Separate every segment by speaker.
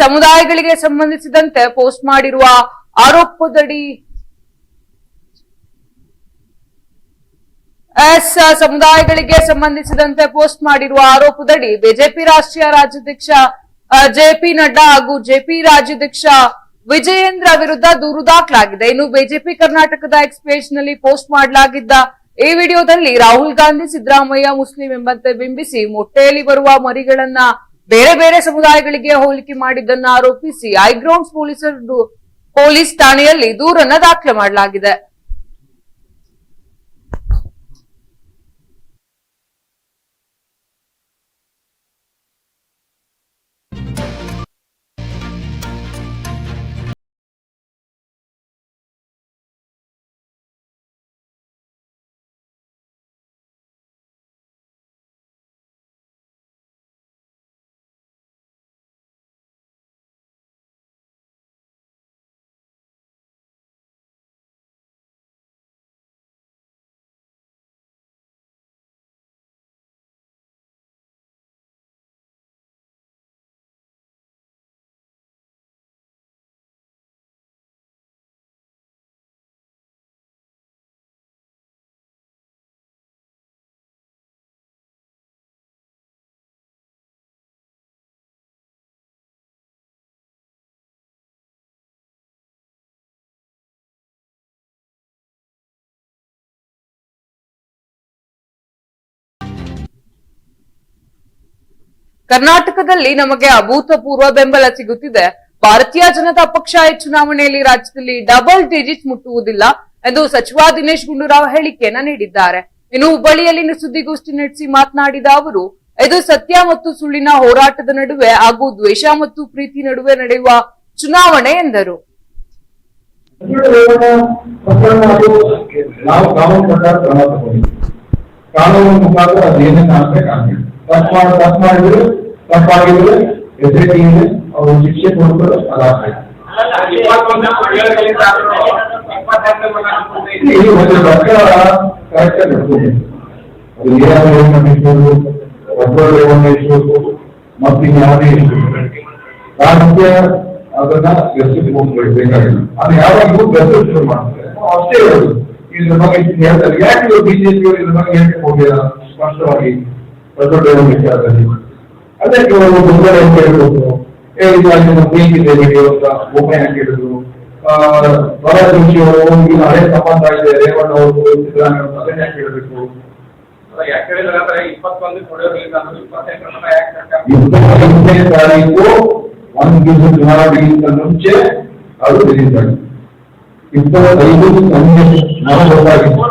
Speaker 1: ಸಮುದಾಯಗಳಿಗೆ ಸಂಬಂಧಿಸಿದಂತೆ ಪೋಸ್ಟ್ ಮಾಡಿರುವ ಆರೋಪದಡಿ ಎಸ್, ಸಮುದಾಯಗಳಿಗೆ ಸಂಬಂಧಿಸಿದಂತೆ ಪೋಸ್ಟ್ ಮಾಡಿರುವ ಆರೋಪದಡಿ ಬಿಜೆಪಿ ರಾಷ್ಟ್ರೀಯ ರಾಜ್ಯಾಧ್ಯಕ್ಷ ಜೆಪಿ ನಡ್ಡಾ ಹಾಗೂ ಜೆಪಿ ರಾಜ್ಯಾಧ್ಯಕ್ಷ ವಿಜಯೇಂದ್ರ ವಿರುದ್ಧ ದೂರು ದಾಖಲಾಗಿದೆ. ಇನ್ನು ಬಿಜೆಪಿ ಕರ್ನಾಟಕದ ಎಕ್ಸ್ ಪೇಜ್ನಲ್ಲಿ ಪೋಸ್ಟ್ ಮಾಡಲಾಗಿದ್ದ ಈ ವಿಡಿಯೋದಲ್ಲಿ ರಾಹುಲ್ ಗಾಂಧಿ, ಸಿದ್ದರಾಮಯ್ಯ, ಮುಸ್ಲಿಂ ಎಂಬಂತೆ ಬಿಂಬಿಸಿ ಮೊಟ್ಟೆಯಲ್ಲಿ ಬರುವ ಮರಿಗಳನ್ನ ಬೇರೆ ಬೇರೆ ಸಮುದಾಯಗಳಿಗೆ ಹೋಲಿಕೆ ಮಾಡಿದ್ದನ್ನು ಆರೋಪಿಸಿ ಐಗ್ರೌಂಡ್ಸ್ ಪೊಲೀಸರು ಪೊಲೀಸ್ ಠಾಣೆಯಲ್ಲಿ ದೂರನ್ನ ದಾಖಲೆ ಮಾಡಲಾಗಿದೆ. ಕರ್ನಾಟಕದಲ್ಲಿ ನಮಗೆ ಅಭೂತಪೂರ್ವ ಬೆಂಬಲ ಸಿಗುತ್ತಿದೆ. ಭಾರತೀಯ ಜನತಾ ಪಕ್ಷ ಈ ಚುನಾವಣೆಯಲ್ಲಿ ರಾಜ್ಯದಲ್ಲಿ ಡಬಲ್ ಡಿಜಿಟ್ ಮುಟ್ಟುವುದಿಲ್ಲ ಎಂದು ಸಚಿವ ದಿನೇಶ್ ಗುಂಡೂರಾವ್ ಹೇಳಿಕೆಯನ್ನ ನೀಡಿದ್ದಾರೆ. ಇನ್ನು ಹುಬ್ಬಳ್ಳಿಯಲ್ಲಿ ಸುದ್ದಿಗೋಷ್ಠಿ ನಡೆಸಿ ಮಾತನಾಡಿದ ಅವರು, ಇದು ಸತ್ಯ ಮತ್ತು ಸುಳ್ಳಿನ ಹೋರಾಟದ ನಡುವೆ ಹಾಗೂ ದ್ವೇಷ ಮತ್ತು ಪ್ರೀತಿ ನಡುವೆ ನಡೆಯುವ ಚುನಾವಣೆ ಎಂದರು.
Speaker 2: ಕಾನೂನು ಮುಖಾಂತರ ಅದೇನೇ ತಪ್ಪು ಮಾಡಿ ತಪ್ಪು ಮಾಡಿದ್ರೆ ತಪ್ಪಾಗಿದ್ರೆ ಎದುರಿಗೆ ಇದೆ ಅವ್ರು ಶಿಕ್ಷೆ ಅದಾಗ್ಬೇಕು ಇಲ್ಲಿ ಒಂದು ಸರ್ಕಾರ ಕರೆಕ್ಟ್ ಆಗಿ ನಡ್ಕೊಬೇಕು ಅದು ಏನಾದ್ರು ಇರ್ಬೋದು ಒಬ್ಬರು ಇರ್ಬೋದು ಮತ್ತು ಇರ್ಬೋದು ರಾಜ್ಯ ಅದನ್ನ ಬೆಳೆಸಿಟ್ಕೊಂಡ್ಬೇಕಾಗಿಲ್ಲ ಅದು ಯಾವಾಗಲೂ ಶುರು ಮಾಡ್ತಾರೆ ಅಷ್ಟೇ ಹೇಳೋದು ಇದ್ರ ಬಗ್ಗೆ ಹೇಳ್ತಾರೆ ಯಾಕೆ ಬಿಜೆಪಿ ಇದ್ರ ಬಗ್ಗೆ ಹೇಳಕ್ಕೆ ಹೋಗಿಲ್ಲ ಸ್ಪಷ್ಟವಾಗಿ ವಿಚಾರದಲ್ಲಿ ಅದಕ್ಕೆ ಅವರು ಅಂತ ಹೇಳ್ಬೋದು ಏ ಇದು ನಮ್ಮ ಬೇಕಿದೆ ವಿಡಿಯೋ ಅಂತ ಒಮ್ಮೆ ಬರ ಅವರು ಈಗ ಹಳೆ ಸಂಬಂಧ ಇದೆ. ರೇವಣ್ಣ ಅವರು ಸಿದ್ದರಾಮಯ್ಯ ಅವರು ಅದನ್ನ ಯಾಕೆ ಹೇಳ್ಬೇಕು ಇಪ್ಪತ್ತೈದನೇ ತಾರೀಕು ಒಂದು ದಿವಸ ಚುನಾವಣೆಗಿಂತ ಮುಂಚೆ ಅದು ಇಪ್ಪತ್ತೈದು ಸಂಜೆ ನಾವು ಗೊತ್ತಾಗಿತ್ತು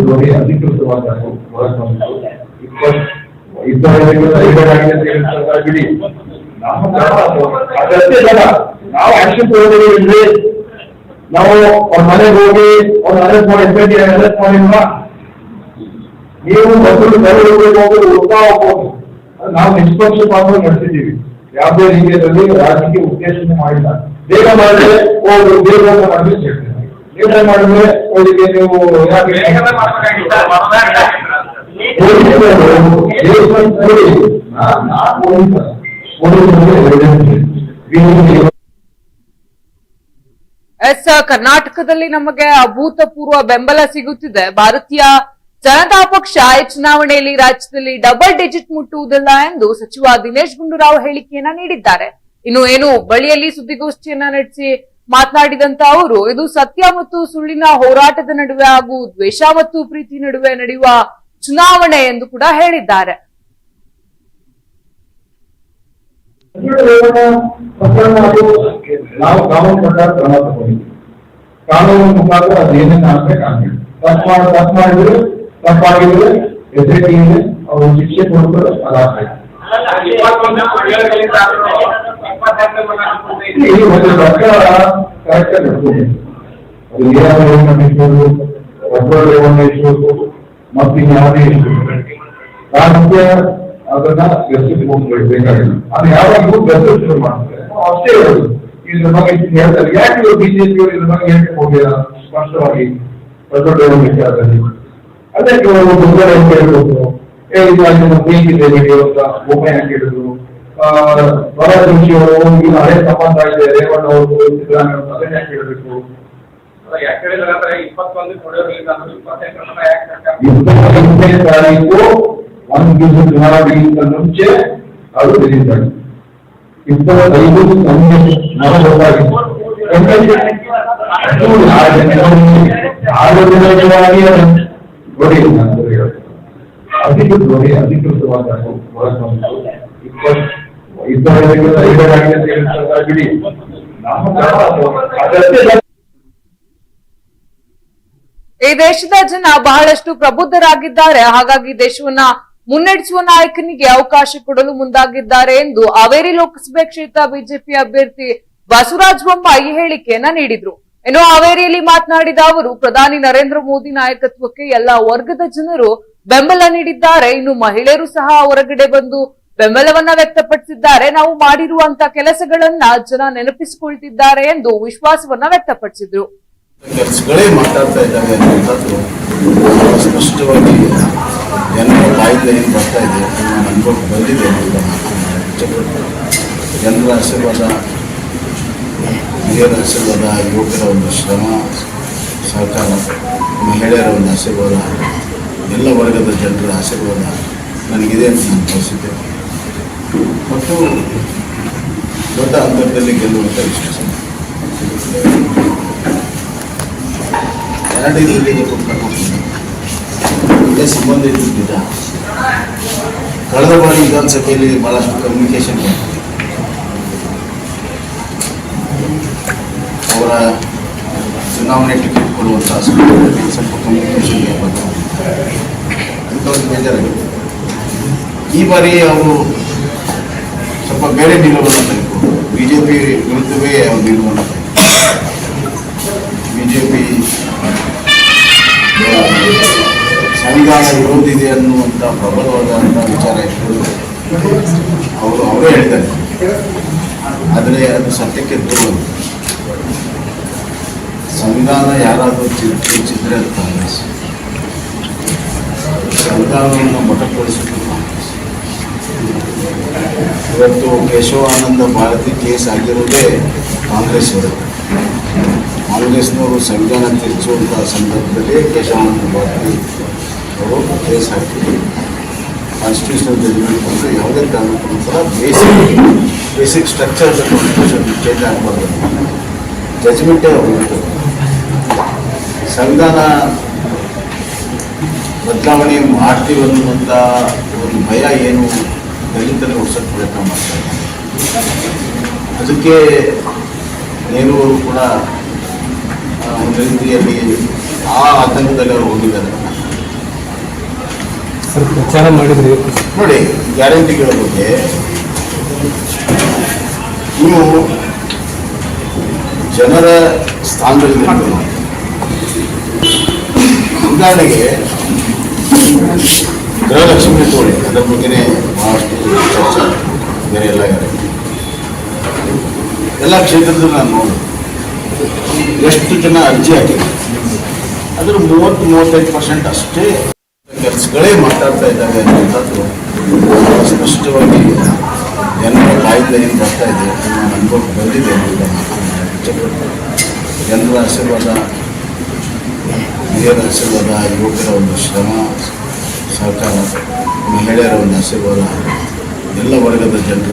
Speaker 2: ಗೋಡೆ ಅಧಿಕೃತವಾದ ನಾವು ಆಕ್ಷನ್ ಹೋಗಿ ನಾವು ಅವ್ರ ಮನೆಗೆ ಹೋಗಿ ಅವ್ರ ಅರೆಸ್ಟ್ ಮಾಡಿ ಎಸ್ ಐ ಅರೆಸ್ಟ್ ನೀವು ಮೊದಲು ಕರೆದುಕೊಂಡು ಹೋಗೋದು ನಾವು ನಿಷ್ಪಕ್ಷಪಾತವಾಗಿ ನಡೆಸಿದ್ದೀವಿ ಯಾವುದೇ ರೀತಿಯಲ್ಲಿ ರಾಜಕೀಯ ಉದ್ದೇಶವನ್ನು ಮಾಡಿಲ್ಲ. ಬೇಗ ಮಾಡಿದ್ರೆ ಒಬ್ಬರು ಬೇಗ ಹೇಳ್ತೀನಿ ಬೇಗ ಮಾಡಿದ್ರೆ ಹೋಗಿಗೆ ನೀವು ಯಾಕೆ
Speaker 1: ಎಸ್ ಕರ್ನಾಟಕದಲ್ಲಿ ನಮಗೆ ಅಭೂತಪೂರ್ವ ಬೆಂಬಲ ಸಿಗುತ್ತಿದೆ. ಭಾರತೀಯ ಜನತಾ ಪಕ್ಷ ಚುನಾವಣೆಯಲ್ಲಿ ರಾಜ್ಯದಲ್ಲಿ ಡಬಲ್ ಡಿಜಿಟ್ ಮುಟ್ಟುವುದಿಲ್ಲ ಎಂದು ಸಚಿವ ದಿನೇಶ್ ಗುಂಡೂರಾವ್ ಹೇಳಿಕೆಯನ್ನ ನೀಡಿದ್ದಾರೆ. ಇನ್ನು ಏನು ಬಳಿಯಲ್ಲಿ ಸುದ್ದಿಗೋಷ್ಠಿಯನ್ನ ನಡೆಸಿ ಮಾತನಾಡಿದಂತ ಅವರು, ಇದು ಸತ್ಯ ಮತ್ತು ಸುಳ್ಳಿನ ಹೋರಾಟದ ನಡುವೆ ಹಾಗೂ ದ್ವೇಷ ಮತ್ತು ಪ್ರೀತಿ ನಡುವೆ ನಡೆಯುವ ಚುನಾವಣೆ ಎಂದು ಕೂಡ ಹೇಳಿದ್ದಾರೆ.
Speaker 2: ಕಾನೂನು ಮುಖಾಂತರ ಅದೇನೇನು ತಪ್ಪು ತಪ್ಪು ಮಾಡಿದ್ರೆ ತಪ್ಪಾಗಿದ್ರೆ ಎದುರಿಗೆ ಅವರು ಅವ್ರು ಶಿಕ್ಷೆ ಕೊಡ್ತಾರೆ ಅದಾಗ್ತದೆ ಒಂದು ಸರ್ಕಾರ ಕರೆಕ್ಟ್ ನಡ್ಕೊಬೇಕು ಅದು ಏನಾದ್ರು ಶುರು ಮಾಡ್ತಾರೆ ಹೇಳ್ತಾರೆ. ಯಾಕೆ ಸ್ಪಷ್ಟವಾಗಿ ದೊಡ್ಡ ವಿಚಾರದಲ್ಲಿ ಅದಕ್ಕೆ ಒಂದು ಮುದ್ಗಡೆ ಅಂತ ಹೇಳ್ಬೋದು ಇದು ಬೇಕಿದೆ ವಿಡಿಯೋ ಅಂತ ಒಮ್ಮೆ ಹೇಳಿದ್ರು. ಆ ಬರ ಅವರು ಈಗ ಹಳೆ ಸಂಬಂಧ ಇದೆ ರೇವಣ್ಣ ಅವರು ಸಿದ್ದರಾಮಯ್ಯ ಅವರು ಅದನ್ನೇ
Speaker 3: ಯಾಕೆ ಸರ್ಕಾರ
Speaker 2: ಇಪ್ಪತ್ತೈದನೇ ತಾರೀಕು ಒಂದು ದಿವಸ ಚುನಾವಣೆಗಿಂತ ಮುಂಚೆ ಅದು ತಿಳಿದಿದ್ದಾರೆ ಇಪ್ಪತ್ತೈದು ಸಂಜೆ ಆರು ಆರೋಗ್ಯವಾಗಿ ಅಂತ ಅಧಿಕೃತವಾದ
Speaker 1: ಈ ದೇಶದ ಜನ ಬಹಳಷ್ಟು ಪ್ರಬುದ್ಧರಾಗಿದ್ದಾರೆ. ಹಾಗಾಗಿ ದೇಶವನ್ನ ಮುನ್ನಡೆಸುವ ನಾಯಕನಿಗೆ ಅವಕಾಶ ಕೊಡಲು ಮುಂದಾಗಿದ್ದಾರೆ ಎಂದು ಹಾವೇರಿ ಲೋಕಸಭೆ ಕ್ಷೇತ್ರ ಬಿಜೆಪಿ ಅಭ್ಯರ್ಥಿ ಬಸವರಾಜ ಬೊಮ್ಮಾಯಿ ಹೇಳಿಕೆಯನ್ನ ನೀಡಿದ್ರು. ಇನ್ನು ಹಾವೇರಿಯಲ್ಲಿ ಮಾತನಾಡಿದ ಅವರು, ಪ್ರಧಾನಿ ನರೇಂದ್ರ ಮೋದಿ ನಾಯಕತ್ವಕ್ಕೆ ಎಲ್ಲಾ ವರ್ಗದ ಜನರು ಬೆಂಬಲ ನೀಡಿದ್ದಾರೆ. ಇನ್ನು ಮಹಿಳೆಯರು ಸಹ ಹೊರಗಡೆ ಬಂದು ಬೆಂಬಲವನ್ನ ವ್ಯಕ್ತಪಡಿಸಿದ್ದಾರೆ. ನಾವು ಮಾಡಿರುವಂತ ಕೆಲಸಗಳನ್ನ ಜನ ನೆನಪಿಸಿಕೊಳ್ತಿದ್ದಾರೆ ಎಂದು ವಿಶ್ವಾಸವನ್ನ ವ್ಯಕ್ತಪಡಿಸಿದ್ರು.
Speaker 4: ಕೆಲಸಗಳೇ ಮಾತಾಡ್ತಾ ಇದ್ದಾರೆ ಸ್ಪಷ್ಟವಾಗಿ ಜನರ ಜನರ ಆಶೀರ್ವಾದ ಹಿರಿಯರ ಆಶೀರ್ವಾದ ಯುವಕರ ಒಂದು ಶ್ರಮ ಸಹಕಾರ ಮಹಿಳೆಯರ ಒಂದು ಆಶೀರ್ವಾದ ಎಲ್ಲ ವರ್ಗದ ಜನರ ಆಶೀರ್ವಾದ ನನಗಿದೆ ಅಂತ ನಾನು ಬಯಸಿದ್ದೆ ಮತ್ತು ದೊಡ್ಡ ಅಂತರದಲ್ಲಿ ಗೆಲ್ಲುವಂಥ ವಿಶ್ವಾಸ. ಇದೇ ಸಂಬಂಧ ಇದ್ದು ನಿಜ ಕಳೆದ ಬಾರಿ ವಿಧಾನಸಭೆಯಲ್ಲಿ ಭಾಳಷ್ಟು ಕಮ್ಯುನಿಕೇಶನ್ ಅವರ ಚುನಾವಣೆ ಟಿಕೆಟ್ ಕೊಡುವಂಥ ಸಂದರ್ಭದಲ್ಲಿ ಸ್ವಲ್ಪ ಕಮ್ಯುನಿಕೇಶನ್ ಬಂದು ಅಂಥವ್ರಿಗೆ ಬೇಜಾರಾಗಿದೆ. ಈ ಬಾರಿ ಅವರು ಸ್ವಲ್ಪ ಬೇರೆ ನಿಲುವನ್ನು ತೆಗೆದುಕೊಂಡು ಬಿ ಜೆ ಪಿ ವಿರುದ್ಧವೇ ಅವರು ನಿಲುವನ್ನು ಬಿ ಜೆ ಪಿ ಸಂವಿಧಾನ ವಿರೋಧಿ ಇದೆ ಅನ್ನುವಂಥ ಪ್ರಬಲವಾದಂಥ ವಿಚಾರ ಇಟ್ಟು ಅವರು ಅವರೇ ಹೇಳ್ತಾರೆ ಆದರೆ ಅದು ಸತ್ಯಕ್ಕೆ ದೂರ ಸಂವಿಧಾನ ಯಾರಾದರೂ ಚಿಂತಿಸಿದ್ರೆ ಅದು ಕಾಂಗ್ರೆಸ್. ಸಂವಿಧಾನವನ್ನು ಮಠಪಡಿಸಿದ್ರು ಕಾಂಗ್ರೆಸ್. ಇವತ್ತು ಕೇಶವಾನಂದ ಭಾರತಿ ಕೇಸ್ ಆಗಿರೋದೇ ಕಾಂಗ್ರೆಸ್ ಅವರು. ಕಾಂಗ್ರೆಸ್ನವರು ಸಂವಿಧಾನ ತಿರುಚುವಂತಹ ಸಂದರ್ಭದಲ್ಲಿ ಕೇಶವಾನಂದ ಭಾರತಿ ಅವರು ಕೇಸ್ ಹಾಕಿ ಕಾನ್ಸ್ಟಿಟ್ಯೂಷನಲ್ ಜಡ್ಜ್ಮೆಂಟ್ ಅಂದರೆ ಯಾವುದೇ ಕಾರಣಕ್ಕೂ ಸಹ basic basic structure constitution change ಆಗಬಾರ್ದು ಜಜ್ಮೆಂಟೇ ಹೋಗ್ಬೇಕು ಸಂವಿಧಾನ ಬದಲಾವಣೆ ಮಾಡ್ತೀವಿ ಅನ್ನುವಂಥ ಒಂದು ಭಯ ಏನು ದಲಿತರು ಹೊಸಕ್ಕೆ ಪ್ರಯತ್ನ ಮಾಡ್ತಾರೆ ಅದಕ್ಕೆ ಅವರು ಕೂಡ ಒಂದು ರೀತಿಯಲ್ಲಿ ಆ ಆತಂಕದಲ್ಲಿ ಅವರು ಹೋಗಿದ್ದಾರೆ.
Speaker 5: ಪ್ರಚಾರ ಮಾಡಿದ್ರಿ?
Speaker 4: ನೋಡಿ ಗ್ಯಾರಂಟಿಗಳ ಬಗ್ಗೆ ನೀವು ಜನರ ಸ್ಥಾನದಲ್ಲಿ ಉದಾಹರಣೆಗೆ, ಗೃಹಲಕ್ಷ್ಮಿ ತೋಳಿ ಅದರ ಬಗ್ಗೆನೇ ಬಹಳಷ್ಟು ಚರ್ಚೆ, ಬೇರೆ ಎಲ್ಲ ಎಲ್ಲ ಕ್ಷೇತ್ರದಲ್ಲೂ ನಾನು ನೋಡಿ ಎಷ್ಟು ಜನ ಅರ್ಜಿ ಹಾಕಿದ್ರು. ಅದರ ಮೂವತ್ತು, ಮೂವತ್ತೈದು ಪರ್ಸೆಂಟ್ ಅಷ್ಟೇ ಕೆಲಸಗಳೇ ಮಾತಾಡ್ತಾ ಇದ್ದಾವೆ ಅನ್ನೋದು ಸ್ಪಷ್ಟವಾಗಿ ಜನರ ಏನು ಬರ್ತಾ ಇದೆ ಅನ್ನೋ ಅನುಭವ ಬಂದಿದೆ ಜನರ ಆಶೀರ್ವಾದ ಹಿರಿಯರ ಯುವಕರ ಒಂದು ಶ್ರಮ, ಸಹಕಾರ, ಮಹಿಳೆಯರ ಒಂದು ಆಶೀರ್ವಾದ, ಎಲ್ಲ ವರ್ಗದ ಜನರು.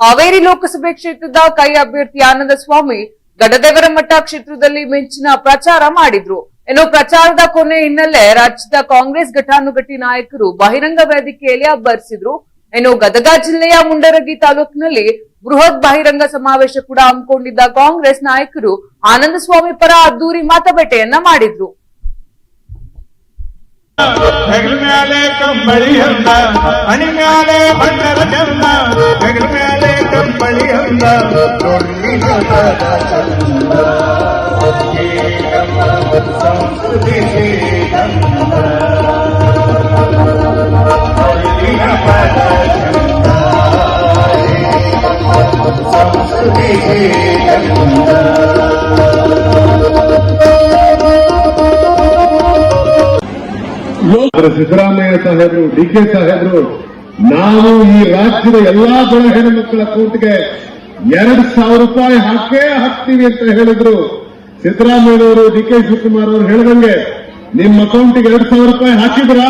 Speaker 1: ಹಾವೇರಿ ಲೋಕಸಭೆ ಕ್ಷೇತ್ರದ ಕೈ ಅಭ್ಯರ್ಥಿ ಆನಂದ ಸ್ವಾಮಿ ಗಡದೇವರ ಮಠ ಕ್ಷೇತ್ರದಲ್ಲಿ ಮಿಂಚಿನ ಪ್ರಚಾರ ಮಾಡಿದ್ರು. ಇನ್ನು ಪ್ರಚಾರದ ಕೊನೆ ಹಿನ್ನೆಲೆ ರಾಜ್ಯದ ಕಾಂಗ್ರೆಸ್ ಘಟಾನುಘಟಿ ನಾಯಕರು ಬಹಿರಂಗ ವೇದಿಕೆಯಲ್ಲಿ ಅಬ್ಬರಿಸಿದ್ರು. ಇನ್ನು ಗದಗ ಜಿಲ್ಲೆಯ ಮುಂಡರಗಿ ತಾಲೂಕಿನಲ್ಲಿ ಬೃಹತ್ ಬಹಿರಂಗ ಸಮಾವೇಶ ಕೂಡ ಹಮ್ಮಿಕೊಂಡಿದ್ದ ಕಾಂಗ್ರೆಸ್ ನಾಯಕರು ಆನಂದ ಸ್ವಾಮಿ ಪರ ಅದ್ದೂರಿ ಮಾತುಕತೆಯನ್ನ ಮಾಡಿದ್ರು.
Speaker 6: ಸಿದ್ದರಾಮಯ್ಯ ಸಾಹೇಬರು
Speaker 5: ಡಿ ಕೆ ಸಾಹೇಬರು, ನಾವು ಈ ರಾಜ್ಯದ ಎಲ್ಲಾ ಬಡ ಹೆಣ್ಮಕ್ಕಳ ಕೂಟಿಗೆ ಎರಡು ಸಾವಿರ ರೂಪಾಯಿ ಹಾಕೇ ಹಾಕ್ತೀವಿ ಅಂತ ಹೇಳಿದ್ರು. ಸಿದ್ದರಾಮಯ್ಯನವರು ಡಿ ಕೆ ಶಿವಕುಮಾರ್ ಅವರು ಹೇಳಿದಂಗೆ ನಿಮ್ಮ ಅಕೌಂಟ್ಗೆ ಎರಡು ಸಾವಿರ ರೂಪಾಯಿ ಹಾಕಿದ್ರಾ?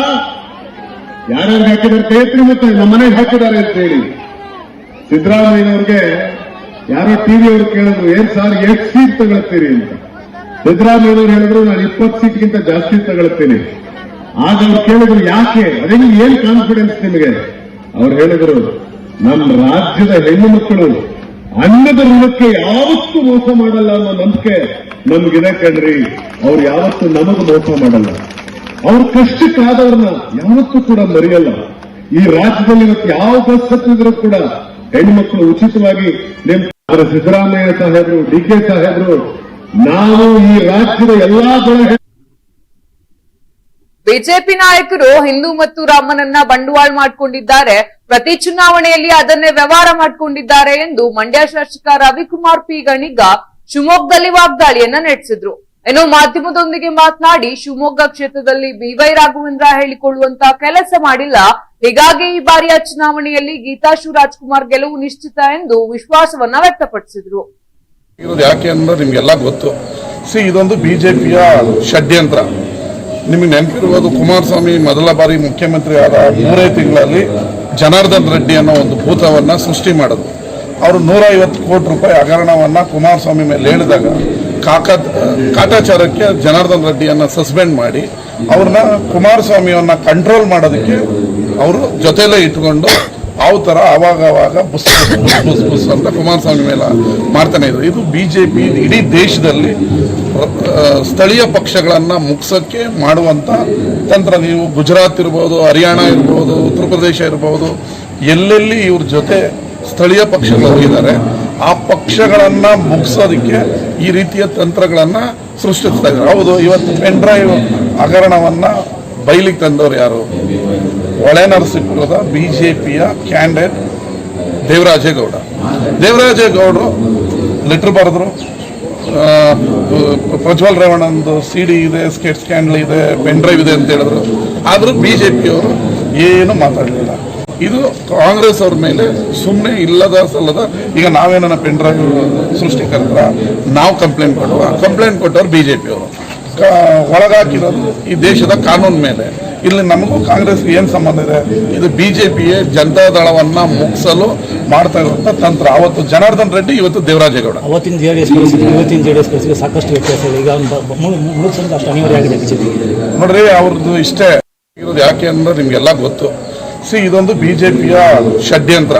Speaker 5: ಯಾರ್ಯಾರು ಹಾಕಿದ್ದಾರೆ ಕೈತ್ರಿ ಮತ್ತೆ ನಮ್ಮ ಮನೆಗೆ ಹಾಕಿದ್ದಾರೆ ಅಂತ ಹೇಳಿ. ಸಿದ್ದರಾಮಯ್ಯನವ್ರಿಗೆ ಯಾರೋ ಟಿವಿ ಅವರು ಕೇಳಿದ್ರು, ಏನ್ ಸರ್ ಎಷ್ಟು ಸೀಟ್ ತಗೊಳ್ತೀರಿ ಅಂತ. ಸಿದ್ದರಾಮಯ್ಯನವ್ರು ಹೇಳಿದ್ರು, ನಾನು ಇಪ್ಪತ್ತು ಸೀಟ್ಗಿಂತ ಜಾಸ್ತಿ ತಗೊಳ್ತೀನಿ. ಆಗ ಅವ್ರು ಕೇಳಿದ್ರು, ಯಾಕೆ? ಅದೇ ಏನ್ ಕಾನ್ಫಿಡೆನ್ಸ್ ನಿಮಗೆ? ಅವ್ರು ಹೇಳಿದ್ರು ನಮ್ಮ ರಾಜ್ಯದ ಹೆಣ್ಣು ಮಕ್ಕಳು ಅನ್ನದ ಋಣಕ್ಕೆ ಯಾವತ್ತೂ ಮೋಸ ಮಾಡಲ್ಲ ಅನ್ನೋ ನಂಬಿಕೆ ನಮ್ಗಿದೆ ಕಣ್ರಿ. ಅವ್ರು ಯಾವತ್ತೂ ನಮಗೂ ಮೋಸ ಮಾಡಲ್ಲ. ಅವ್ರ ಕಷ್ಟಕ್ಕಾದವ್ರನ್ನ ಯಾವತ್ತೂ ಕೂಡ ಮರೆಯಲ್ಲ. ಈ ರಾಜ್ಯದಲ್ಲಿ ಇವತ್ತು ಯಾವ ಬಸ್ ಹತ್ತಿದ್ರು ಕೂಡ ಹೆಣ್ಮಕ್ಳು ಉಚಿತವಾಗಿ ನೇಮ್ ಅವರ ಸಿದ್ದರಾಮಯ್ಯ ಸಾಹೇಬರು ಡಿ ಕೆ ಸಾಹೇಬರು, ನಾವು ಈ ರಾಜ್ಯದ ಎಲ್ಲಾ
Speaker 1: ಬಿಜೆಪಿ ನಾಯಕರು ಹಿಂದೂ ಮತ್ತು ರಾಮನನ್ನ ಬಂಡವಾಳ ಮಾಡ್ಕೊಂಡಿದ್ದಾರೆ. ಪ್ರತಿ ಚುನಾವಣೆಯಲ್ಲಿ ಅದನ್ನೇ ವ್ಯವಹಾರ ಮಾಡ್ಕೊಂಡಿದ್ದಾರೆ ಎಂದು ಮಂಡ್ಯ ಶಾಸಕ ರವಿಕುಮಾರ್ ಪಿ ಗಣಿಗ ಶಿವಮೊಗ್ಗದಲ್ಲಿ ವಾಗ್ದಾಳಿಯನ್ನ ನಡೆಸಿದ್ರು. ಇನ್ನು ಮಾಧ್ಯಮದೊಂದಿಗೆ ಮಾತನಾಡಿ ಶಿವಮೊಗ್ಗ ಕ್ಷೇತ್ರದಲ್ಲಿ ಬಿವೈ ರಾಘವೇಂದ್ರ ಹೇಳಿಕೊಳ್ಳುವಂತ ಕೆಲಸ ಮಾಡಿಲ್ಲ. ಹೀಗಾಗಿ ಈ ಬಾರಿಯ ಚುನಾವಣೆಯಲ್ಲಿ ಗೀತಾ ಶಿವರಾಜ್ಕುಮಾರ್ ಗೆಲುವು ನಿಶ್ಚಿತ ಎಂದು ವಿಶ್ವಾಸವನ್ನ ವ್ಯಕ್ತಪಡಿಸಿದ್ರು.
Speaker 7: ಯಾಕೆ ಅಂದ್ರೆ ನಿಮ್ಗೆಲ್ಲ ಗೊತ್ತು. ಸಿ, ಇದೊಂದು ಬಿಜೆಪಿಯ ಷಡ್ಯಂತ್ರ. ನಿಮಗೆ ನೆನಪಿರುವುದು ಕುಮಾರಸ್ವಾಮಿ ಮೊದಲ ಬಾರಿ ಮುಖ್ಯಮಂತ್ರಿ ಆದ ಮೂರೇ ತಿಂಗಳಲ್ಲಿ ಜನಾರ್ದನ್ ರೆಡ್ಡಿ ಅನ್ನೋ ಒಂದು ಭೂತವನ್ನ ಸೃಷ್ಟಿ ಮಾಡಿದ್ರು. ಅವರು ನೂರ ಐವತ್ತು ಕೋಟಿ ರೂಪಾಯಿ ಹಗರಣವನ್ನ ಕುಮಾರಸ್ವಾಮಿ ಮೇಲೆ ಹೇಳಿದಾಗ ಕಾಕ ಕಾಟಾಚಾರಕ್ಕೆ ಜನಾರ್ದನ್ ರೆಡ್ಡಿಯನ್ನು ಸಸ್ಪೆಂಡ್ ಮಾಡಿ ಅವ್ರನ್ನ ಕುಮಾರಸ್ವಾಮಿಯನ್ನ ಕಂಟ್ರೋಲ್ ಮಾಡೋದಕ್ಕೆ ಅವರು ಜೊತೆಲೇ ಇಟ್ಕೊಂಡು ಅವು ಥರ ಆವಾಗ ಆವಾಗ ಬುಸ್ ಬುಸ್ ಬುಸ್ ಅಂತ ಕುಮಾರಸ್ವಾಮಿ ಮೇಲೆ ಮಾಡ್ತಾನೆ ಇದ್ರು. ಇದು ಬಿ ಜೆ ಪಿ ಇಡೀ ದೇಶದಲ್ಲಿ ಸ್ಥಳೀಯ ಪಕ್ಷಗಳನ್ನು ಮುಗ್ಸೋಕ್ಕೆ ಮಾಡುವಂಥ ತಂತ್ರ. ನೀವು ಗುಜರಾತ್ ಇರ್ಬೋದು, ಹರಿಯಾಣ ಇರ್ಬೋದು, ಉತ್ತರ ಪ್ರದೇಶ ಇರ್ಬೋದು, ಎಲ್ಲೆಲ್ಲಿ ಇವ್ರ ಜೊತೆ ಸ್ಥಳೀಯ ಪಕ್ಷಗಳು ಹೋಗಿದ್ದಾರೆ ಆ ಪಕ್ಷಗಳನ್ನ ಮುಗಿಸೋದಕ್ಕೆ ಈ ರೀತಿಯ ತಂತ್ರಗಳನ್ನ ಸೃಷ್ಟಿಸ್ತಾ ಇದ್ದಾರೆ ಹೌದು, ಇವತ್ತು ಪೆನ್ ಡ್ರೈವ್ ಹಗರಣವನ್ನ ಬಯಲಿಗೆ ತಂದವರು ಯಾರು? ಒಳನರಸೀಪುರದ ಬಿಜೆಪಿಯ ಕ್ಯಾಂಡಿಡೇಟ್ ದೇವರಾಜೇಗೌಡ. ದೇವರಾಜೇಗೌಡರು ಲೆಟ್ರ್ ಬರೆದ್ರು. ಪ್ರಜ್ವಲ್ ರೇವಣ್ಣಂದು ಸಿ ಡಿ ಇದೆ ಸ್ಕೆಟ್ ಸ್ಕ್ಯಾಂಡಲ್ ಇದೆ ಪೆನ್ ಡ್ರೈವ್ ಇದೆ ಅಂತ ಹೇಳಿದ್ರು. ಆದರೂ ಬಿ ಜೆ ಪಿಯವರು ಏನು ಮಾತಾಡಲಿಲ್ಲ. ಇದು ಕಾಂಗ್ರೆಸ್ ಅವ್ರ ಮೇಲೆ ಸುಮ್ಮನೆ ಇಲ್ಲದ ಸಲ್ಲದ ಈಗ ನಾವೇನ ಪೆನ್ ಡ್ರೈವ್ ಸೃಷ್ಟಿಕರ್ತರ ನಾವು ಕಂಪ್ಲೇಂಟ್ ಕೊಡುವ. ಕಂಪ್ಲೇಂಟ್ ಕೊಟ್ಟವ್ರು ಬಿ ಜೆ ಪಿಯವರು ಒಳಗಾಕಿರೋದು ಈ ದೇಶದ ಕಾನೂನು ಮೇಲೆ. ಇಲ್ಲಿ ನಮಗೂ ಕಾಂಗ್ರೆಸ್ಗೆ ಏನು ಸಂಬಂಧ ಇದೆ? ಇದು ಬಿ ಜೆ ಪಿಯೇ ಜನತಾದಳವನ್ನು ಮುಗಿಸಲು ಮಾಡ್ತಾ ಇರುವಂತ ತಂತ್ರ. ಅವತ್ತು ಜನಾರ್ದನ್ ರೆಡ್ಡಿ ಇವತ್ತು ದೇವರಾಜೇಗೌಡ.
Speaker 8: ಅವತ್ತಿನ ಜೆ ಡಿ ಎಸ್ ಇವತ್ತಿನ ಜೆ ಡಿ ಎಸ್ ಸಾಕಷ್ಟು ವ್ಯತ್ಯಾಸ ಈಗ ಅನಿವಾರ್ಯ ಆಗಿದೆ
Speaker 7: ನೋಡ್ರಿ ಅವ್ರದ್ದು ಇಷ್ಟೇ. ಇರೋದು ಯಾಕೆ ಅಂದ್ರೆ ನಿಮಗೆಲ್ಲ ಗೊತ್ತು. ಸಿ, ಇದೊಂದು ಬಿಜೆಪಿಯ ಷಡ್ಯಂತ್ರ.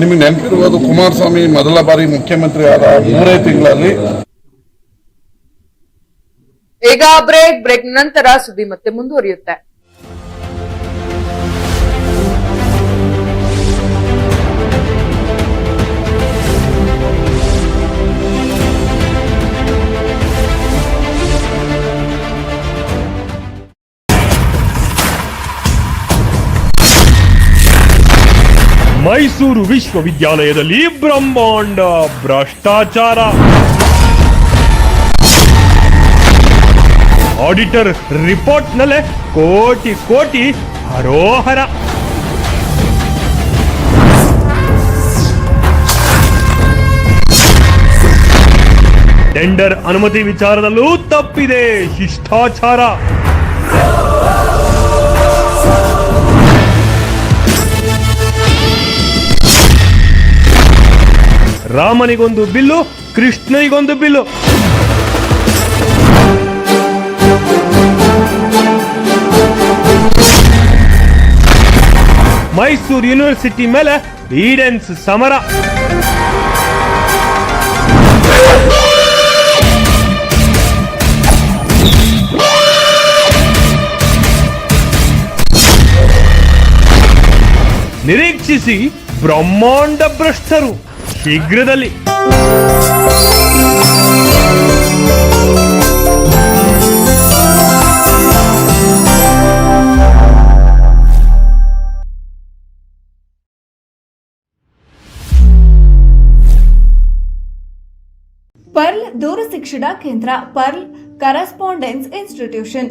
Speaker 7: ನಿಮಗೆ ನೆನಪಿರುವುದು ಕುಮಾರಸ್ವಾಮಿ ಮೊದಲ ಬಾರಿ ಮುಖ್ಯಮಂತ್ರಿ ಆದ ಮೂರೇ ತಿಂಗಳಲ್ಲಿ.
Speaker 1: ಈಗ ಬ್ರೇಕ್ ಬ್ರೇಕ್ ನಂತರ ಸುದ್ದಿ ಮತ್ತೆ ಮುಂದುವರಿಯುತ್ತೆ.
Speaker 9: ಮೈಸೂರು ವಿಶ್ವವಿದ್ಯಾಲಯದಲ್ಲಿ ಬ್ರಹ್ಮಾಂಡ ಭ್ರಷ್ಟಾಚಾರ. ಆಡಿಟರ್ ರಿಪೋರ್ಟ್ನಲ್ಲೇ ಕೋಟಿ ಕೋಟಿ ಹರೋಹರ. ಟೆಂಡರ್ ಅನುಮತಿ ವಿಚಾರದಲ್ಲೂ ತಪ್ಪಿದೆ ಶಿಷ್ಟಾಚಾರ. ರಾಮನಿಗೊಂದು ಬಿಲ್ಲು ಕೃಷ್ಣನಿಗೊಂದು ಬಿಲ್ಲು. ಮೈಸೂರು ಯೂನಿವರ್ಸಿಟಿ ಮೇಲೆ ಈಡೆನ್ಸ್ ಸಮರ. ನಿರೀಕ್ಷಿಸಿ ಬ್ರಹ್ಮಾಂಡ ಭ್ರಷ್ಟರು. ಶೀಘ್ರದಲ್ಲಿ.
Speaker 10: ಪರ್ಲ್ ದೂರ ಶಿಕ್ಷಣ ಕೇಂದ್ರ Pearl correspondence institution.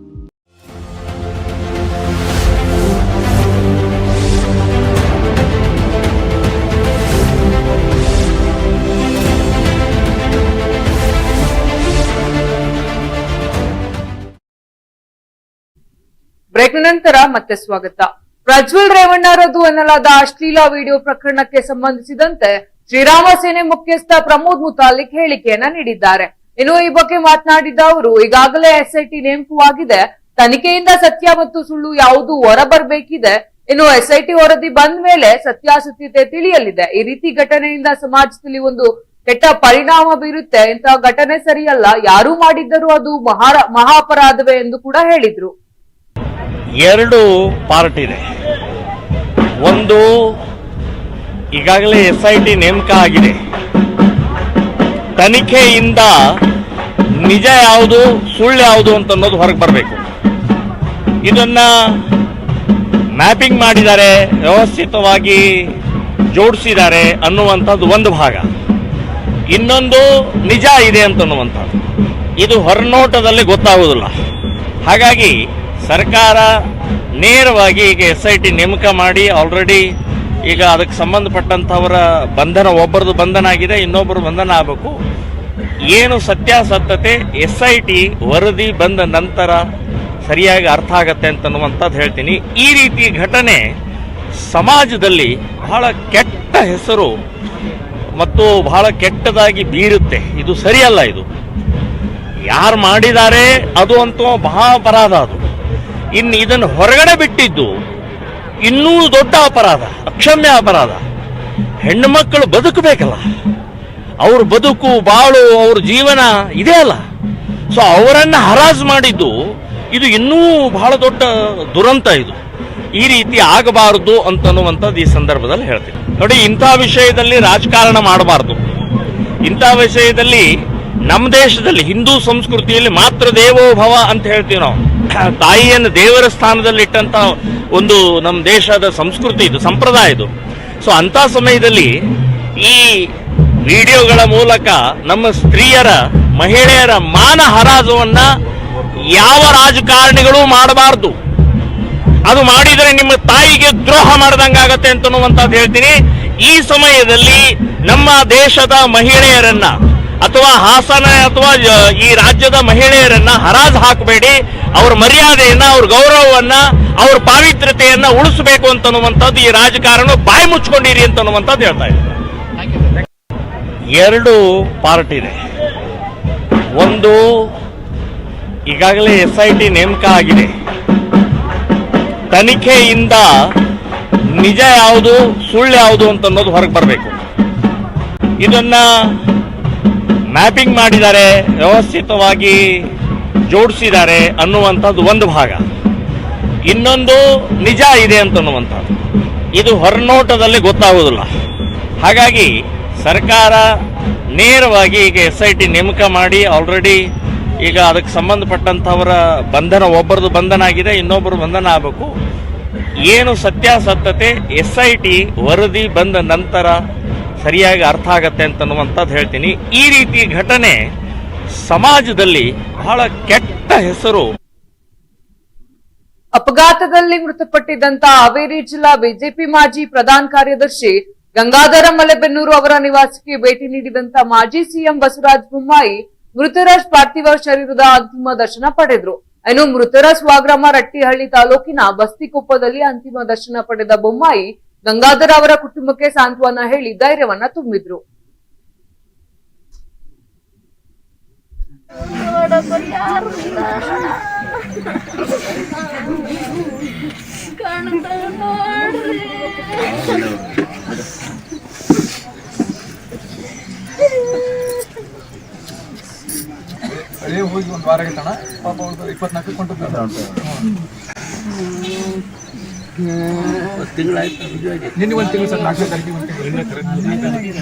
Speaker 1: ಬ್ರೇಕ್ ನಂತರ ಮತ್ತೆ ಸ್ವಾಗತ. ಪ್ರಜ್ವಲ್ ರೇವಣ್ಣರದ್ದು ಎನ್ನಲಾದ ಅಶ್ಲೀಲ ವಿಡಿಯೋ ಪ್ರಕರಣಕ್ಕೆ ಸಂಬಂಧಿಸಿದಂತೆ ಶ್ರೀರಾಮ ಸೇನೆ ಮುಖ್ಯಸ್ಥ ಪ್ರಮೋದ್ ಮುತಾಲಿಕ್ ಹೇಳಿಕೆಯನ್ನ ನೀಡಿದ್ದಾರೆ. ಇನ್ನು ಈ ಬಗ್ಗೆ ಮಾತನಾಡಿದ ಅವರು, ಈಗಾಗಲೇ ಎಸ್ಐಟಿ ನೇಮಕವಾಗಿದೆ ತನಿಖೆಯಿಂದ ಸತ್ಯ ಮತ್ತು ಸುಳ್ಳು ಯಾವುದು ಹೊರಬರಬೇಕಿದೆ. ಇನ್ನು ಎಸ್ಐಟಿ ವರದಿ ಬಂದ ಮೇಲೆ ಸತ್ಯಾಸತ್ಯತೆ ತಿಳಿಯಲಿದೆ. ಈ ರೀತಿ ಘಟನೆಯಿಂದ ಸಮಾಜದಲ್ಲಿ ಒಂದು ಕೆಟ್ಟ ಪರಿಣಾಮ ಬೀರುತ್ತೆ. ಇಂತಹ ಘಟನೆ ಸರಿಯಲ್ಲ. ಯಾರು ಮಾಡಿದ್ದರೂ ಅದು ಮಹಾ ಮಹಾಪರಾಧವೇ ಎಂದು ಕೂಡ ಹೇಳಿದ್ರು.
Speaker 11: ಎರಡು ಪಾರ್ಟ್ ಇದೆ. ಒಂದು ಈಗಾಗಲೇ ಎಸ್ ಐ ಟಿ ನೇಮಕ ಆಗಿದೆ. ತನಿಖೆಯಿಂದ ನಿಜ ಯಾವುದು, ಸುಳ್ಳು ಯಾವುದು ಅಂತ ಅನ್ನೋದು ಹೊರಗೆ ಬರಬೇಕು. ಇದನ್ನ ಮ್ಯಾಪಿಂಗ್ ಮಾಡಿದ್ದಾರೆ ವ್ಯವಸ್ಥಿತವಾಗಿ ಜೋಡಿಸಿದ್ದಾರೆ ಅನ್ನುವಂಥದ್ದು ಒಂದು ಭಾಗ. ಇನ್ನೊಂದು ನಿಜ ಇದೆ ಅಂತನ್ನುವಂಥದ್ದು. ಇದು ಹೊರನೋಟದಲ್ಲಿ ಗೊತ್ತಾಗುವುದಿಲ್ಲ. ಹಾಗಾಗಿ ಸರ್ಕಾರ ನೇರವಾಗಿ ಈಗ ಎಸ್ ಐ ಟಿ ನೇಮಕ ಮಾಡಿ ಆಲ್ರೆಡಿ ಈಗ ಅದಕ್ಕೆ ಸಂಬಂಧಪಟ್ಟಂಥವರ ಬಂಧನ, ಒಬ್ಬರದು ಬಂಧನ ಆಗಿದೆ, ಇನ್ನೊಬ್ಬರು ಬಂಧನ ಆಗಬೇಕು. ಏನು ಸತ್ಯಾಸತ್ಯತೆ ಎಸ್ ಐ ಟಿ ವರದಿ ಬಂದ ನಂತರ ಸರಿಯಾಗಿ ಅರ್ಥ ಆಗತ್ತೆ ಅಂತನ್ನುವಂಥದ್ದು ಹೇಳ್ತೀನಿ. ಈ ರೀತಿ ಘಟನೆ ಸಮಾಜದಲ್ಲಿ ಬಹಳ ಕೆಟ್ಟ ಹೆಸರು ಮತ್ತು ಬಹಳ ಕೆಟ್ಟದಾಗಿ ಬೀರುತ್ತೆ. ಇದು ಸರಿಯಲ್ಲ ಇದು. ಯಾರು ಮಾಡಿದ್ದಾರೆ ಅದು ಅಂತೂ ಮಹಾ ಅಪರಾಧ ಅದು. ಇನ್ನು ಇದನ್ನು ಹೊರಗಡೆ ಬಿಟ್ಟಿದ್ದು ಇನ್ನೂ ದೊಡ್ಡ ಅಪರಾಧ, ಅಕ್ಷಮ್ಯ ಅಪರಾಧ. ಹೆಣ್ಣು ಮಕ್ಕಳು ಬದುಕಬೇಕಲ್ಲ. ಅವ್ರ ಬದುಕು, ಬಾಳು, ಅವ್ರ ಜೀವನ ಇದೇ ಅಲ್ಲ. ಸೊ ಅವರನ್ನು ಹರಾಜು ಮಾಡಿದ್ದು ಇದು ಇನ್ನೂ ಬಹಳ ದೊಡ್ಡ ದುರಂತ ಇದು. ಈ ರೀತಿ ಆಗಬಾರದು ಅಂತನ್ನುವಂಥದ್ದು ಈ ಸಂದರ್ಭದಲ್ಲಿ ಹೇಳ್ತೀನಿ. ನೋಡಿ, ಇಂಥ ವಿಷಯದಲ್ಲಿ ರಾಜಕಾರಣ ಮಾಡಬಾರ್ದು. ಇಂಥ ವಿಷಯದಲ್ಲಿ ನಮ್ಮ ದೇಶದಲ್ಲಿ ಹಿಂದೂ ಸಂಸ್ಕೃತಿಯಲ್ಲಿ ಮಾತ್ರ ದೇವೋಭವ ಅಂತ ಹೇಳ್ತೀವಿ ನಾವು. ತಾಯಿಯನ್ನು ದೇವರ ಸ್ಥಾನದಲ್ಲಿಟ್ಟಂತ ಒಂದು ನಮ್ಮ ದೇಶದ ಸಂಸ್ಕೃತಿ ಇದು, ಸಂಪ್ರದಾಯ ಇದು. ಸೊ ಅಂತ ಸಮಯದಲ್ಲಿ ಈ ವಿಡಿಯೋಗಳ ಮೂಲಕ ನಮ್ಮ ಸ್ತ್ರೀಯರ, ಮಹಿಳೆಯರ ಮಾನ ಹರಾಜವನ್ನ ಯಾವ ರಾಜಕಾರಣಿಗಳು ಮಾಡಬಾರ್ದು. ಅದು ಮಾಡಿದರೆ ನಿಮ್ಮ ತಾಯಿಗೆ ದ್ರೋಹ ಮಾಡ್ದಂಗಾಗತ್ತೆ ಅಂತನ್ನುವಂಥದ್ದು ಹೇಳ್ತೀನಿ. ಈ ಸಮಯದಲ್ಲಿ ನಮ್ಮ ದೇಶದ ಮಹಿಳೆಯರನ್ನ ಅಥವಾ ಹಾಸನ ಅಥವಾ ಈ ರಾಜ್ಯದ ಮಹಿಳೆಯರನ್ನ ಹರಾಜು ಹಾಕಬೇಡಿ. ಅವ್ರ ಮರ್ಯಾದೆಯನ್ನ, ಅವ್ರ ಗೌರವವನ್ನ, ಅವ್ರ ಪಾವಿತ್ರ್ಯತೆಯನ್ನ ಉಳಿಸಬೇಕು ಅಂತನ್ನುವಂಥದ್ದು ಈ ರಾಜಕಾರಣ. ಬಾಯಿ ಮುಚ್ಕೊಂಡಿರಿ ಅಂತನ್ನುವಂಥದ್ದು ಹೇಳ್ತಾ ಇದ್ದಾರೆ ಎರಡು ಪಾರ್ಟಿ ಇದೆ. ಒಂದು, ಈಗಾಗಲೇ ಎಸ್ ಐ ಟಿ ನೇಮಕ ಆಗಿದೆ. ತನಿಖೆಯಿಂದ ನಿಜ ಯಾವುದು, ಸುಳ್ಳು ಯಾವುದು ಅಂತ ಅನ್ನೋದು ಹೊರಗೆ ಬರಬೇಕು. ಇದನ್ನ ಮ್ಯಾಪಿಂಗ್ ಮಾಡಿದ್ದಾರೆ ವ್ಯವಸ್ಥಿತವಾಗಿ ಜೋಡಿಸಿದ್ದಾರೆ ಅನ್ನುವಂಥದ್ದು ಒಂದು ಭಾಗ. ಇನ್ನೊಂದು ನಿಜ ಇದೆ ಅಂತನ್ನುವಂಥದ್ದು. ಇದು ಹೊರನೋಟದಲ್ಲಿ ಗೊತ್ತಾಗುವುದಿಲ್ಲ. ಹಾಗಾಗಿ ಸರ್ಕಾರ ನೇರವಾಗಿ ಈಗ ಎಸ್ ಐ ಟಿ ನೇಮಕ ಮಾಡಿ ಆಲ್ರೆಡಿ ಈಗ ಅದಕ್ಕೆ ಸಂಬಂಧಪಟ್ಟಂಥವರ ಬಂಧನ, ಒಬ್ಬರದು ಬಂಧನ ಆಗಿದೆ, ಇನ್ನೊಬ್ಬರು ಬಂಧನ ಆಗಬೇಕು. ಏನು ಸತ್ಯಾಸತ್ಯತೆ ಎಸ್ ಐ ಟಿ ವರದಿ ಬಂದ ನಂತರ ಸರಿಯಾಗಿ ಅರ್ಥ ಆಗತ್ತೆ ಅಂತನ್ನುವಂಥದ್ದು ಹೇಳ್ತೀನಿ. ಈ ರೀತಿ ಘಟನೆ ಸಮಾಜದಲ್ಲಿ ಬಹಳ ಕೆಟ್ಟ ಹೆಸರು.
Speaker 1: ಅಪಘಾತದಲ್ಲಿ ಮೃತಪಟ್ಟಿದ್ದಂತ ಹಾವೇರಿ ಜಿಲ್ಲಾ ಬಿಜೆಪಿ ಮಾಜಿ ಪ್ರಧಾನ ಕಾರ್ಯದರ್ಶಿ ಗಂಗಾಧರ ಮಲೆಬೆನ್ನೂರು ಅವರ ನಿವಾಸಕ್ಕೆ ಭೇಟಿ ನೀಡಿದಂತ ಮಾಜಿ ಸಿಎಂ ಬಸವರಾಜ ಬೊಮ್ಮಾಯಿ ಮೃತರ ಪಾರ್ಥಿವ ಶರೀರದ ಅಂತಿಮ ದರ್ಶನ ಪಡೆದ್ರು. ಇನ್ನು ಮೃತರ ಸ್ವಗ್ರಾಮ ರಟ್ಟಿಹಳ್ಳಿ ತಾಲೂಕಿನ ಬಸ್ತಿಕೊಪ್ಪದಲ್ಲಿ ಅಂತಿಮ ದರ್ಶನ ಪಡೆದ ಬೊಮ್ಮಾಯಿ ಗಂಗಾಧರ ಅವರ ಕುಟುಂಬಕ್ಕೆ ಸಾಂತ್ವನ ಹೇಳಿ ಧೈರ್ಯವನ್ನ ತುಂಬಿದ್ರು.
Speaker 3: ಅದೇ ಹೋಗಿ ಒಂದು ವಾರ ಆಗಿತ್ತಣ ಪಾಪ ಅವ್ರದ್ದು ಇಪ್ಪತ್ನಾಲ್ಕು ಕೊಂಡು ನಿನ್ನೆ ಒಂದು ತಿಂಗಳು ಸರ್, ನಾಲ್ಕನೇ ತಾರೀಕಿಗೆ ಒಂದು ತಿಂಗಳು.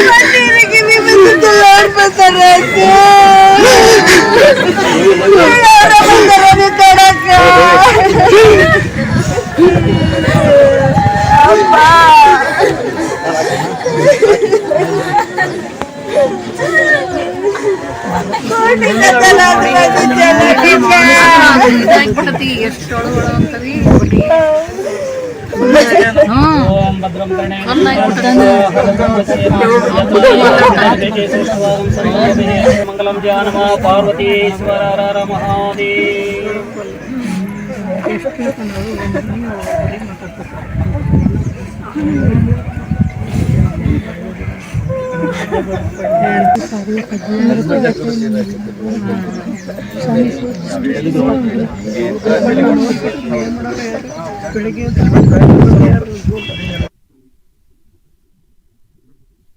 Speaker 4: Imagina que me vai dolor
Speaker 8: passará Agora మంగళం ధ్యానమ పార్వతీశ్వర మహాదేవ్ మాట్లాడుతున్నారు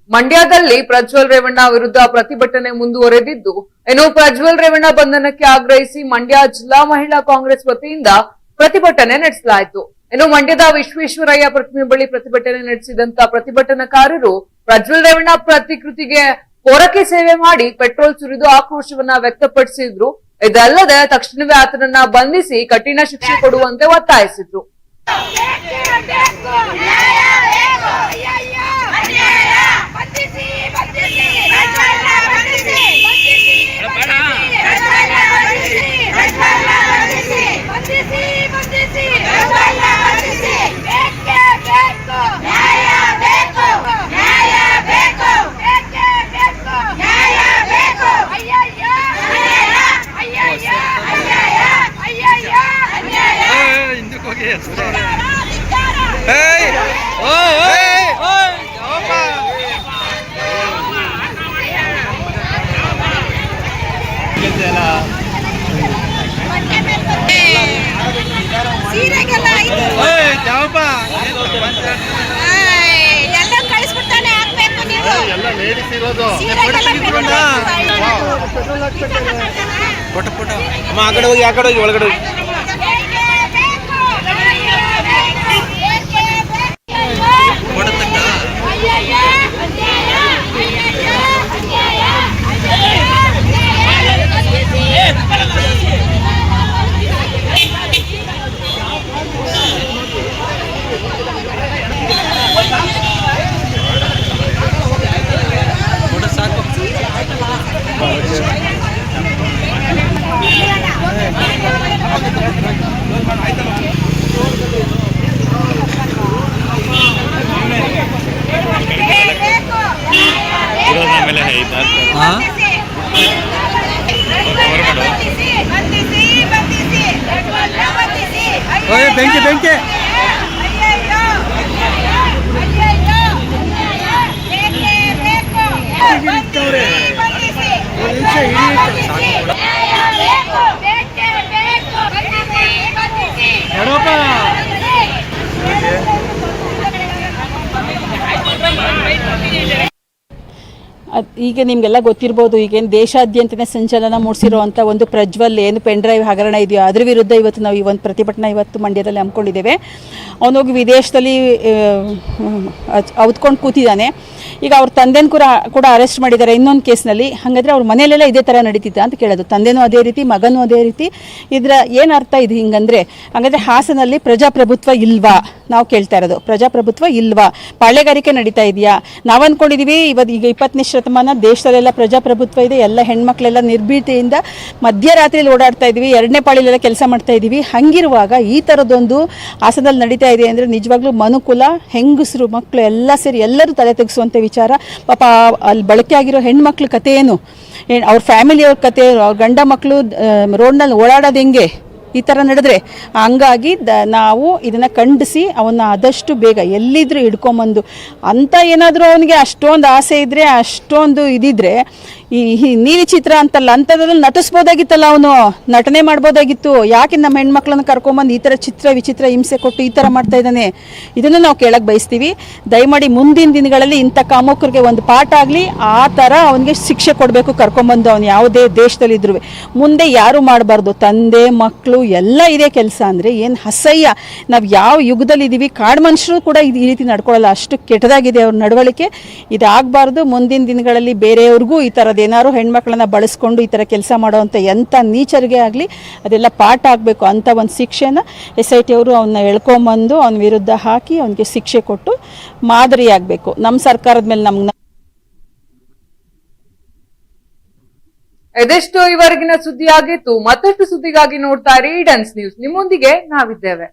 Speaker 1: ಮಂಡ್ಯದಲ್ಲಿ ಪ್ರಜ್ವಲ್ ರೇವಣ್ಣ ವಿರುದ್ಧ ಪ್ರತಿಭಟನೆ ಮುಂದುವರೆದಿದ್ದು, ಇನ್ನು ಪ್ರಜ್ವಲ್ ರೇವಣ್ಣ ಬಂಧನಕ್ಕೆ ಆಗ್ರಹಿಸಿ ಮಂಡ್ಯ ಜಿಲ್ಲಾ ಮಹಿಳಾ ಕಾಂಗ್ರೆಸ್ ವತಿಯಿಂದ ಪ್ರತಿಭಟನೆ ನಡೆಸಲಾಯಿತು. ಇನ್ನು ಮಂಡ್ಯದ ವಿಶ್ವೇಶ್ವರಯ್ಯ ಪ್ರತಿಮೆ ಬಳಿ ಪ್ರತಿಭಟನೆ ನಡೆಸಿದಂತ ಪ್ರತಿಭಟನಾಕಾರರು ಪ್ರಜ್ವಲ್ ರೇವಣ್ಣ ಪ್ರತಿಕೃತಿಗೆ ಪೊರಕೆ ಸೇವೆ ಮಾಡಿ ಪೆಟ್ರೋಲ್ ಸುರಿದು ಆಕ್ರೋಶವನ್ನ ವ್ಯಕ್ತಪಡಿಸಿದ್ರು ಇದಲ್ಲದೆ ತಕ್ಷಣವೇ ಆತನನ್ನ ಬಂಧಿಸಿ ಕಠಿಣ ಶಿಕ್ಷೆ ಕೊಡುವಂತೆ ಒತ್ತಾಯಿಸಿದ್ರು
Speaker 12: ಸೀರೆಗೆಲ್ಲ ಸೀರೆಗೆಲ್ಲ ಪೆಟ್ರೋಲ್
Speaker 3: ಅಮ್ಮ ಆ ಕಡೆ ಹೋಗಿ ಆ ಕಡೆ ಹೋಗಿ ಒಳಗಡೆ ಹೋಗಿ.
Speaker 12: ಬೆಂಕಿ ಬೆಂಕಿ
Speaker 13: ಎಡಪ್ಪ ಈಗ ನಿಮಗೆಲ್ಲ ಗೊತ್ತಿರ್ಬೋದು, ಈಗೇನು ದೇಶಾದ್ಯಂತನೇ ಸಂಚಲನ ಮೂಡಿಸಿರುವಂಥ ಒಂದು ಪ್ರಜ್ವಲ್ ಏನು ಪೆನ್ ಡ್ರೈವ್ ಹಗರಣ ಇದೆಯೋ ಅದ್ರ ವಿರುದ್ಧ ಇವತ್ತು ನಾವು ಈ ಒಂದು ಪ್ರತಿಭಟನೆ ಇವತ್ತು ಮಂಡ್ಯದಲ್ಲಿ ಹಮ್ಮಿಕೊಂಡಿದ್ದೇವೆ. ಅವನೋಗಿ ವಿದೇಶದಲ್ಲಿ ಔತ್ಕೊಂಡು ಕೂತಿದ್ದಾನೆ. ಈಗ ಅವ್ರ ತಂದೆನ ಕೂಡ ಕೂಡ ಅರೆಸ್ಟ್ ಮಾಡಿದ್ದಾರೆ ಇನ್ನೊಂದು ಕೇಸ್ನಲ್ಲಿ. ಹಾಗಾದ್ರೆ ಅವ್ರ ಮನೆಯಲ್ಲೆಲ್ಲ ಇದೇ ಥರ ನಡೀತಿತ್ತ ಅಂತ ಕೇಳೋದು. ತಂದೆನೂ ಅದೇ ರೀತಿ, ಮಗನೂ ಅದೇ ರೀತಿ. ಇದರ ಏನು ಅರ್ಥ ಇದು ಹಿಂಗಂದ್ರೆ, ಹಾಗಾದ್ರೆ ಹಾಸನಲ್ಲಿ ಪ್ರಜಾಪ್ರಭುತ್ವ ಇಲ್ವಾ? ನಾವು ಕೇಳ್ತಾ ಇರೋದು, ಪ್ರಜಾಪ್ರಭುತ್ವ ಇಲ್ವಾ? ಪಾಳೆಗಾರಿಕೆ ನಡೀತಾ ಇದೆಯಾ? ನಾವು ಅಂದ್ಕೊಂಡಿದ್ದೀವಿ ಇವತ್ತು ಈಗ ಇಪ್ಪತ್ತನೇ ಶತಮಾನ ದೇಶದಲ್ಲೆಲ್ಲ ಪ್ರಜಾಪ್ರಭುತ್ವ ಇದೆ, ಎಲ್ಲ ಹೆಣ್ಮಕ್ಳೆಲ್ಲ ನಿರ್ಭೀತಿಯಿಂದ ಮಧ್ಯರಾತ್ರಿಯಲ್ಲಿ ಓಡಾಡ್ತಾ ಇದ್ದೀವಿ, ಎರಡನೇ ಪಾಳಿಲೆಲ್ಲ ಕೆಲಸ ಮಾಡ್ತಾ ಇದ್ದೀವಿ. ಹಂಗಿರುವಾಗ ಈ ಥರದೊಂದು ಹಾಸನದಲ್ಲಿ ನಡೀತಾ ಇದೆ ಅಂದರೆ ನಿಜವಾಗ್ಲೂ ಮನುಕುಲ, ಹೆಂಗಸರು ಮಕ್ಕಳು ಎಲ್ಲ ಸೇರಿ ಎಲ್ಲರೂ ತಲೆ ತೆಗೆಸುವಂಥ ವಿಚಾರ. ಪಾಪ ಅಲ್ಲಿ ಬಳಕೆ ಆಗಿರೋ ಹೆಣ್ಮಕ್ಳ ಕಥೆ ಏನ್- ಅವ್ರ ಫ್ಯಾಮಿಲಿಯವ್ರ ಕತೆ ಅವ್ರ ಗಂಡ ಮಕ್ಕಳು ರೋಡ್ನಲ್ಲಿ ಓಡಾಡೋದು ಹೆಂಗೆ? ಈ ಥರ ನಡೆದ್ರೆ ಹಂಗಾಗಿ ದ ನಾವು ಇದನ್ನು ಖಂಡಿಸಿ ಅವನ್ನ ಆದಷ್ಟು ಬೇಗ ಎಲ್ಲಿದ್ರೂ ಹಿಡ್ಕೊಂಬಂದು ಅಂಥ ಏನಾದರೂ ಅವನಿಗೆ ಅಷ್ಟೊಂದು ಆಸೆ ಇದ್ದರೆ ಅಷ್ಟೊಂದು ಇದಿದ್ರೆ ಈ ನೀಲಿ ಚಿತ್ರ ಅಂತಲ್ಲ ಅಂಥದ್ರಲ್ಲಿ ನಟಿಸ್ಬೋದಾಗಿತ್ತಲ್ಲ ಅವನು? ನಟನೆ ಮಾಡ್ಬೋದಾಗಿತ್ತು. ಯಾಕೆ ನಮ್ಮ ಹೆಣ್ಮಕ್ಳನ್ನ ಕರ್ಕೊಂಬಂದು ಈ ಥರ ಚಿತ್ರ, ವಿಚಿತ್ರ ಹಿಂಸೆ ಕೊಟ್ಟು ಈ ಥರ ಮಾಡ್ತಾ ಇದ್ದಾನೆ? ಇದನ್ನು ನಾವು ಕೇಳಕ್ಕೆ ಬಯಸ್ತೀವಿ. ದಯಮಾಡಿ ಮುಂದಿನ ದಿನಗಳಲ್ಲಿ ಇಂಥ ಕಾಮುಕರಿಗೆ ಒಂದು ಪಾಠ ಆಗಲಿ. ಆ ಥರ ಅವನಿಗೆ ಶಿಕ್ಷೆ ಕೊಡಬೇಕು ಕರ್ಕೊಂಬಂದು ಅವನು ಯಾವುದೇ ದೇಶದಲ್ಲಿ ಇದ್ರು ಮುಂದೆ ಯಾರು ಮಾಡಬಾರ್ದು? ತಂದೆ ಮಕ್ಕಳು ಎಲ್ಲ ಇದೇ ಕೆಲಸ ಅಂದರೆ ಏನು ಅಸಹ್ಯ. ನಾವು ಯಾವ ಯುಗದಲ್ಲಿದ್ದೀವಿ, ಕಾಡು ಮನುಷ್ಯರು ಕೂಡ ಈ ರೀತಿ ನಡ್ಕೊಳ್ಳಲ್ಲ. ಅಷ್ಟು ಕೆಟ್ಟದಾಗಿದೆ ಅವ್ರ ನಡವಳಿಕೆ. ಇದಾಗಬಾರ್ದು. ಮುಂದಿನ ದಿನಗಳಲ್ಲಿ ಬೇರೆಯವ್ರಿಗೂ ಈ ಥರದ್ದು ಏನಾದ್ರು ಹೆಣ್ಮಕ್ಳನ್ನ ಬಳಸ್ಕೊಂಡು ಈ ಥರ ಕೆಲಸ ಮಾಡೋವಂಥ ಎಂಥ ನೀಚರಿಗೆ ಆಗಲಿ ಅದೆಲ್ಲ ಪಾಠ ಆಗಬೇಕು ಅಂತ ಒಂದು ಶಿಕ್ಷೆನ ಎಸ್ ಐ ಟಿ ಅವರು ಅವನ್ನ ಎಳ್ಕೊಂಬಂದು ಅವನ ವಿರುದ್ಧ ಹಾಕಿ ಅವನಿಗೆ ಶಿಕ್ಷೆ ಕೊಟ್ಟು ಮಾದರಿಯಾಗಬೇಕು ನಮ್ಮ ಸರ್ಕಾರದ ಮೇಲೆ ನಮ್ಗೆ
Speaker 1: ಇದೆಷ್ಟು ಇವರೆಗಿನ ಸುದ್ದಿಯಾಗಿತ್ತು ಮತ್ತಷ್ಟು ಸುದ್ದಿಗಾಗಿ ನೋಡ್ತಾ ಇರಿ ಡನ್ಸ್ ನ್ಯೂಸ್ ನಿಮ್ಮೊಂದಿಗೆ ನಾವಿದ್ದೇವೆ.